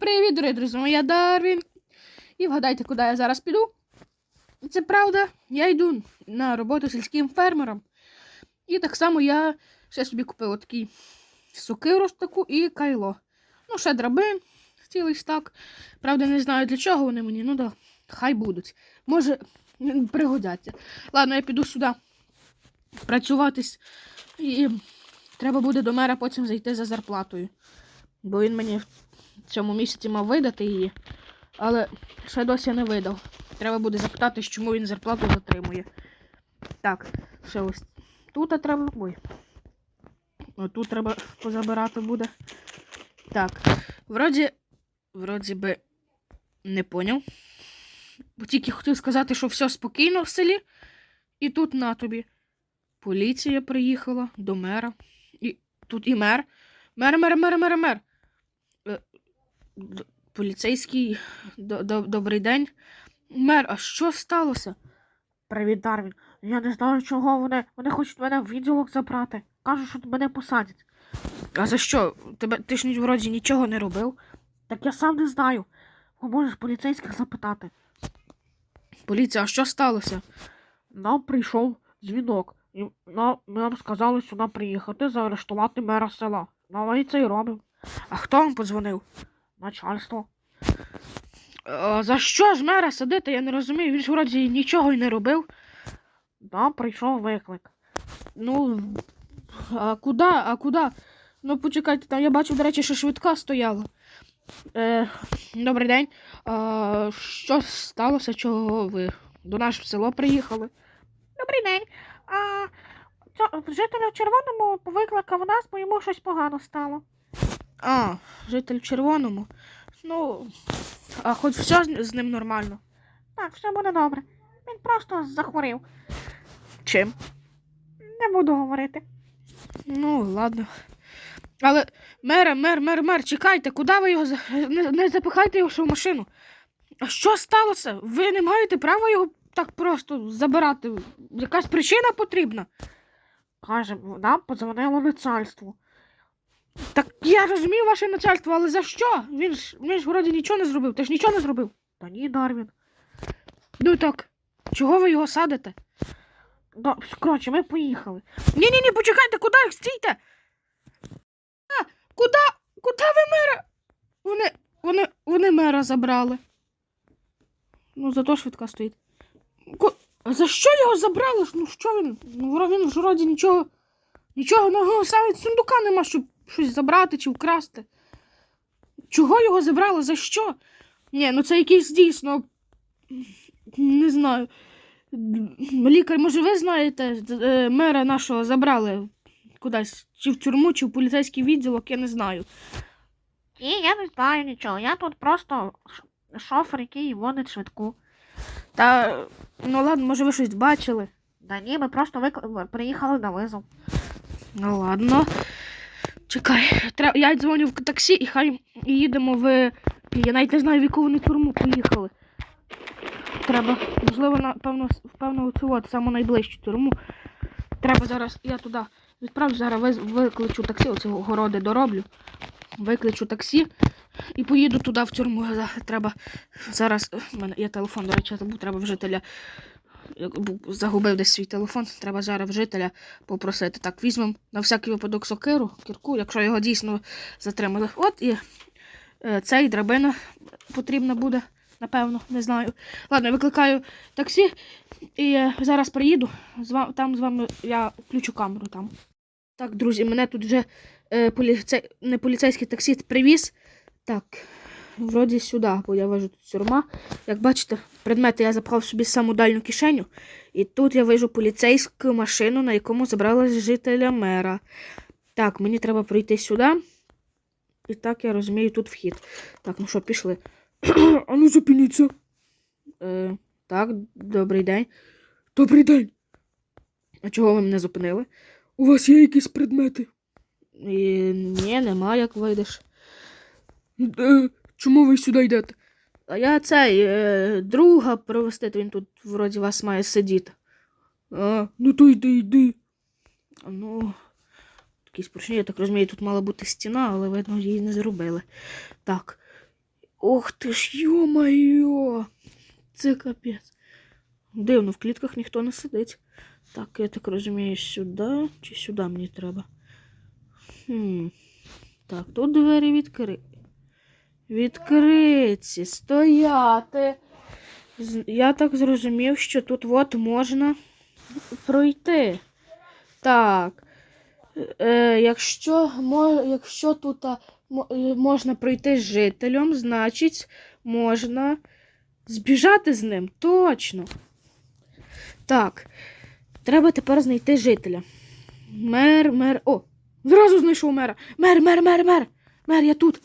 Привіт, дорогі друзі, я Дарвін. І вгадайте, куди я зараз піду. Це правда, я йду на роботу сільським фермером. І так само я ще собі купив такий сокиру таку і кайло. Ну, ще драбин, цілий стак. Правда, не знаю для чого вони мені, ну да, хай будуть. Може, пригодяться. Ладно, я піду сюди працюватись. І треба буде до мера потім зайти за зарплатою. Бо він мені цьому місяці мав видати її, але ще досі не видав. Треба буде запитати, чому він зарплату затримує. Так, ще ось тут треба. Ой. Тут треба позабирати буде. Так. Вроді. Вроді би не поняв. Бо тільки хотів сказати, що все спокійно в селі. І тут на тобі. Поліція приїхала до мера. І тут і мер. Мер, мер, мер, мер, мер. Поліцейський, до- до- добрий день. Мер, а що сталося? Привіт, Дарвін. Я не знаю, чого вони. Вони хочуть мене в відділок забрати. Кажуть, що мене посадять. А за що? Тебе ти ж вроді нічого не робив? Так я сам не знаю. Можеш поліцейських запитати. Поліція, а що сталося? Нам прийшов дзвінок. І нам, нам сказали сюди приїхати, заарештувати мера села. І це і робимо. А хто вам подзвонив? Начальство. А, за що ж мера садити? Я не розумію. Він ж вроді нічого й не робив. Нам прийшов виклик. Ну, а куди? А куди? Ну, почекайте, там я бачу, до речі, що швидка стояла. Е, добрий день. А, що сталося? Чого ви до нас в село приїхали? Добрий день. А, житель в червоному викликав нас, бо йому щось погано стало. А, житель в червоному. Ну, а хоч все з, ним нормально. Так, все буде добре. Він просто захворів. Чим? Не буду говорити. Ну, ладно. Але мере, мер, мер, мер, чекайте, куди ви його за- не, не запихайте його ще в машину. А що сталося? Ви не маєте права його так просто забирати. Якась причина потрібна. Каже, нам подзвонило начальство. Так я розумію ваше начальство, але за що? Він ж він ж вроді нічого не зробив. Ти ж нічого не зробив. Та ні, Дарвін. Ну так, чого ви його садите? Да, коротше, ми поїхали. Ні, ні, почекайте, куди стійте? А, куди? Куди ви мера? Вони, вони, вони мера забрали. Ну, зато швидка стоїть. Ку... За що його забрали? Ну що він? Ну, він ж вроді нічого. Нічого ну, навіть сундука нема, щоб щось забрати чи вкрасти. Чого його забрали? За що? Ні, ну це якийсь дійсно. Не знаю. Лікар, може, ви знаєте, е, мера нашого забрали кудись, чи в тюрму, чи в поліцейський відділок, я не знаю. Ні, я не знаю нічого. Я тут просто шофер, який водить швидку. Та ну ладно, може ви щось бачили. Да ні, ми просто викли... приїхали на визов. Ну ладно. Чекай, треба, я дзвоню в таксі і хай їдемо в. Я навіть не знаю, в яку вони тюрму поїхали. Треба, можливо, напевно, впевно, цю от саму найближчу тюрму. Треба зараз, я туди відправлю, зараз викличу таксі, оці городи дороблю. Викличу таксі і поїду туди в тюрму. Треба зараз. У мене є телефон, до речі, забув, треба в жителя. Загубив десь свій телефон. Треба зараз в жителя попросити. Так, візьмемо на всякий випадок сокиру, кірку, якщо його дійсно затримали. От і е, цей драбина потрібна буде, напевно, не знаю. Ладно, викликаю таксі і е, зараз приїду. Там з вами я включу камеру там. Так, друзі, мене тут вже е, поліцей, не поліцейський таксіст привіз. Так, вроді сюди, бо я вижу тут тюрма. Як бачите, предмети я запхав собі саму дальню кишеню. І тут я вижу поліцейську машину, на якому забрали жителя мера. Так, мені треба пройти сюди. І так, я розумію, тут вхід. Так, ну що, пішли. а ну зупиніться. Е, так, добрий день. Добрий день. А чого ви мене зупинили? У вас є якісь предмети? І, ні, нема, як вийдеш. Е, чому ви сюди йдете? А я цей е, друга провести, він тут вроді вас має сидіти. А, ну то йди, йди. Ну, якісь порушення, я так розумію, тут мала бути стіна, але видно, її не зробили. Так. Ох ти ж, йо-моє! Це капець. Дивно, в клітках ніхто не сидить. Так, я так розумію, сюди чи сюди мені треба. Хм. Так, тут двері відкриті. Відкриті, стояти. Я так зрозумів, що тут от можна пройти. Так. Е, якщо, якщо тут е, можна пройти з жителем, значить можна збіжати з ним. Точно. Так. Треба тепер знайти жителя. Мер, мер. О! Зразу знайшов мера. Мер, мер, мер, мер. Мер, я тут.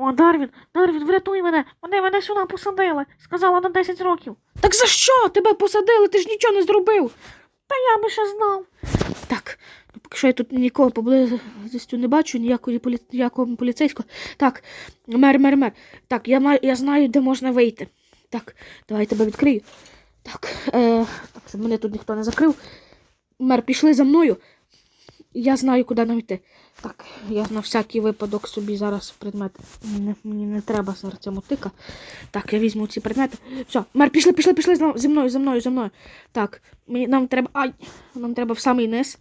О, Дарвін, Дарвін, врятуй мене! Вони мене сюди посадили. Сказала на 10 років. Так за що тебе посадили? Ти ж нічого не зробив. Та я би ще знав. Так, ну, поки що я тут нікого поблизості не бачу, ніякої полі... ніякого поліцейського. Так, мер, мер, мер. Так, я маю, я знаю, де можна вийти. Так, давай я тебе відкрию. Так, е, так, щоб мене тут ніхто не закрив. Мер, пішли за мною. Я знаю, куди нам йти. Так, я на всякий випадок собі зараз предмет. Мені, мені не треба зараз ця мотика. Так, я візьму ці предмети. Все, мер, пішли, пішли, пішли зі мною, зі мною, зі мною. Так, мені, нам треба. Ай! Нам треба в самий низ.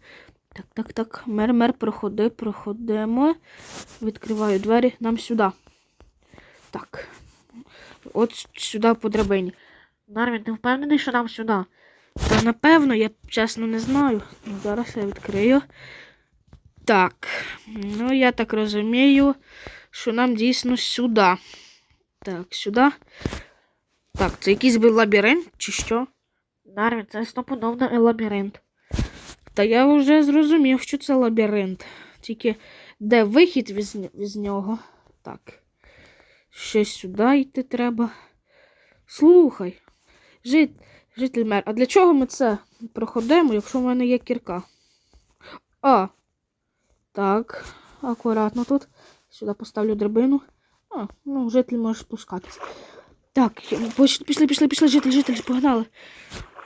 Так, так, так. Мер, мер, проходи, проходимо. Відкриваю двері нам сюди. Так. От сюди по драбині. Дарвін, ти впевнений, що нам сюди? Та напевно, я чесно не знаю. Ну, Зараз я відкрию. Так. Ну, я так розумію, що нам дійсно сюди. Так, сюди. Так, це якийсь би лабіринт чи що? Дарвін, це стопудовно лабіринт. Та я вже зрозумів, що це лабіринт. Тільки де вихід н- нього? Так. Ще сюди йти треба. Слухай, жит, житель мер, а для чого ми це проходимо, якщо в мене є кірка? А. Так, акуратно тут. Сюди поставлю драбину. А, ну, житель може спускатися. Так, пішли, пішли, пішли, житель, житель, погнали.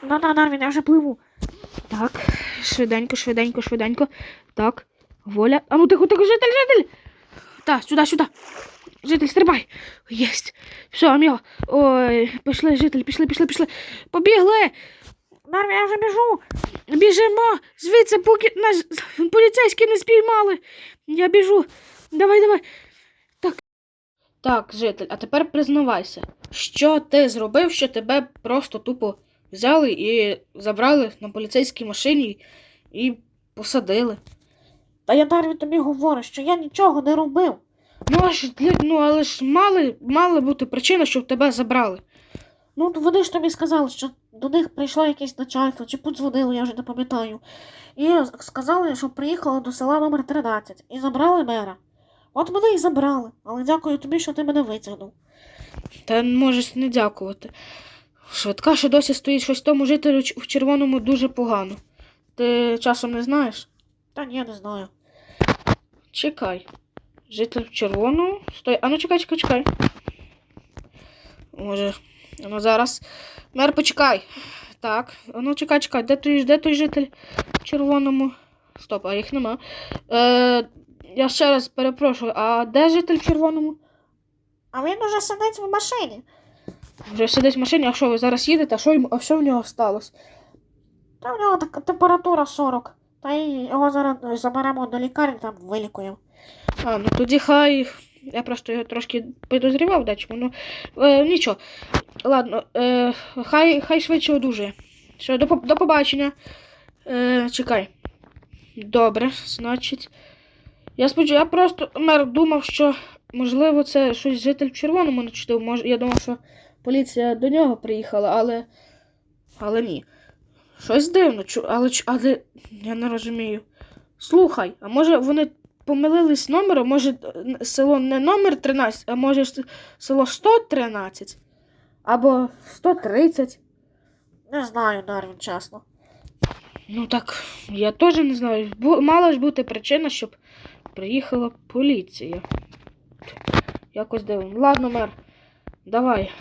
Ну да, Дарвін, я вже пливу. Так, швиденько, швиденько, швиденько. Так, воля. А ну тихо, тихо, житель, житель. Так, сюди, сюди. Житель, стрибай. Єсть. Все, аміго. Ой, пішли, житель, пішли, пішли, пішли. Побігли. Дарвін, я вже біжу. Біжимо. Звідси, поки нас поліцейські не спіймали. Я біжу. Давай, давай. Так. Так, житель, а тепер признавайся, що ти зробив, що тебе просто тупо взяли і забрали на поліцейській машині і посадили. Та я Дарвін тобі говорю, що я нічого не робив. Ну, аж для- ну але ж мали, мала бути причина, щоб тебе забрали. Ну, вони ж тобі сказали, що до них прийшло якесь начальство, чи подзвонили, я вже не пам'ятаю. І сказали, що приїхали до села номер 13 і забрали мера. От мене і забрали, але дякую тобі, що ти мене витягнув. Та можеш не дякувати. Швидка ще досі стоїть щось тому жителю в червоному дуже погано. Ти часом не знаєш? Та ні, не знаю. Чекай. Житель в червоному. Стой. А ну чекай, чекай, чекай. Може. Ну зараз. Мер, почекай. Так. А ну чекай, чекай. Де той, де той житель в червоному? Стоп, а їх нема. Е, я ще раз перепрошую, а де житель в червоному? А він уже сидить в машині. Вже сидить в машині, а що ви зараз їдете? А що, йому, а що в нього сталося? Та в нього така температура 40. Та й його зараз заберемо до лікарні, там вилікуємо. А, ну тоді хай. Я просто його трошки підозрівав, да, чому. Ну, е, нічого. Ладно, е, хай, хай швидше одужує. Все, до, до побачення. Е, чекай. Добре, значить. Я сподіваюся, я просто мер думав, що можливо це щось житель в червоному начудив. Може, я думав, що поліція до нього приїхала, але. Але ні. Щось дивно, але, але я не розумію. Слухай, а може вони помилились номером, може е, село не номер 13, а може село 113 або 130. Не знаю, Дарвін, чесно. Ну так, я теж не знаю. Мала ж бути причина, щоб приїхала поліція. Якось дивно. Ладно, мер, давай.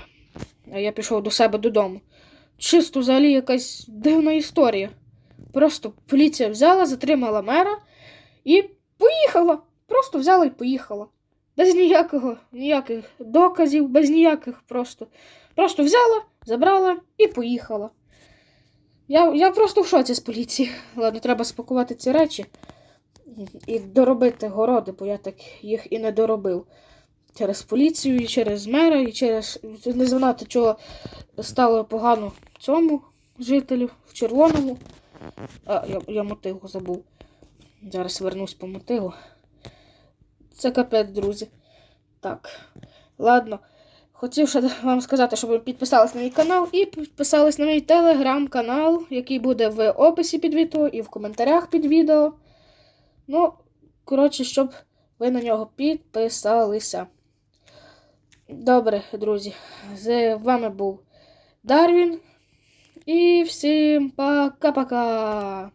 А я пішов до себе додому. Чисто взагалі якась дивна історія. Просто поліція взяла, затримала мера і поїхала. Просто взяла і поїхала. Без ніякого, ніяких доказів, без ніяких просто. Просто взяла, забрала і поїхала. Я, я просто в шоці з поліції. Ладно, треба спакувати ці речі і доробити городи, бо я так їх і не доробив. Через поліцію, і через мера, і через. Не знати, чого стало погано цьому жителю в червоному. А, я, я мотигу забув. Зараз вернусь по мотигу. Це капець, друзі. Так. Ладно. Хотів ще вам сказати, щоб ви підписались на мій канал і підписались на мій телеграм-канал, який буде в описі під відео і в коментарях під відео. Ну, коротше, щоб ви на нього підписалися. Добре, друзі. З вами був Дарвін. І всім пока-пока.